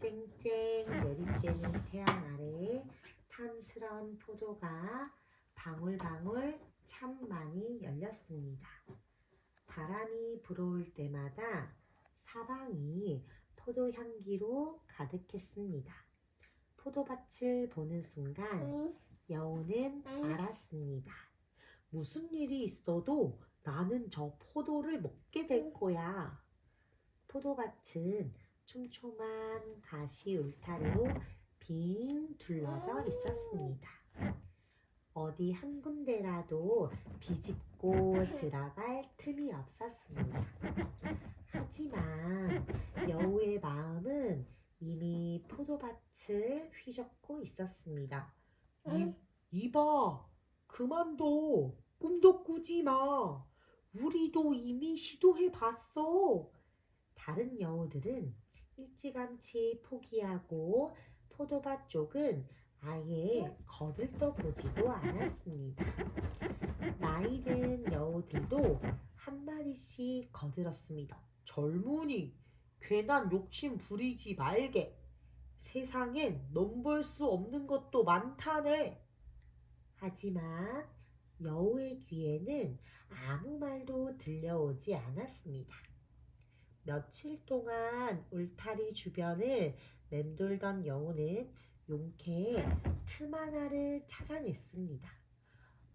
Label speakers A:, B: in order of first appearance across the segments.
A: 쨍쨍 내리쬐는 태양 아래 탐스런 포도가 방울방울 참 많이 열렸습니다. 바람이 불어올 때마다 사방이 포도 향기로 가득했습니다. 포도밭을 보는 순간 여우는 알았습니다. 무슨 일이 있어도 나는 저 포도를 먹게 될 거야. 포도밭은 촘촘한 가시 울타리로 빙 둘러져 있었습니다. 어디 한 군데라도 비집고 들어갈 틈이 없었습니다. 하지만 여우의 마음은 이미 포도밭을 휘젓고 있었습니다. 이, 이봐, 그만둬. 꿈도 꾸지 마. 우리도 이미 시도해 봤어. 다른 여우들은 일찌감치 포기하고 포도밭 쪽은 아예 거들떠 보지도 않았습니다. 나이든 여우들도 한 마디씩 거들었습니다. 젊은이, 괜한 욕심 부리지 말게. 세상엔 넘볼 수 없는 것도 많다네. 하지만 여우의 귀에는 아무 말도 들려오지 않았습니다. 며칠 동안 울타리 주변을 맴돌던 여우는 용케 틈 하나를 찾아냈습니다.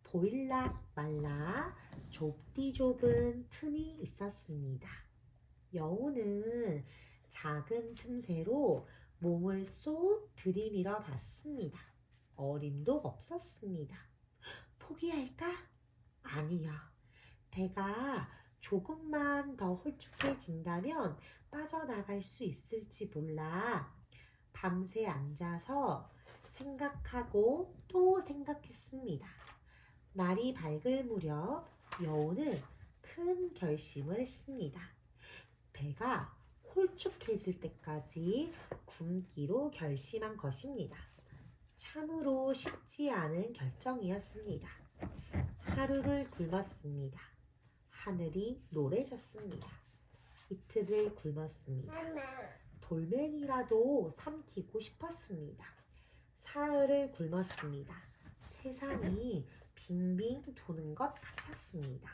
A: 보일락 말라 좁디 좁은 틈이 있었습니다. 여우는 작은 틈새로 몸을 쏙 들이밀어 봤습니다. 어림도 없었습니다. 포기할까? 아니야. 배가 조금만 더 홀쭉해진다면 빠져나갈 수 있을지 몰라. 밤새 앉아서 생각하고 또 생각했습니다. 날이 밝을 무렵 여우는 큰 결심을 했습니다. 배가 홀쭉해질 때까지 굶기로 결심한 것입니다. 참으로 쉽지 않은 결정이었습니다. 하루를 굶었습니다. 하늘이 노래졌습니다. 이틀을 굶었습니다. 돌멩이라도 삼키고 싶었습니다. 사흘을 굶었습니다. 세상이 빙빙 도는 것 같았습니다.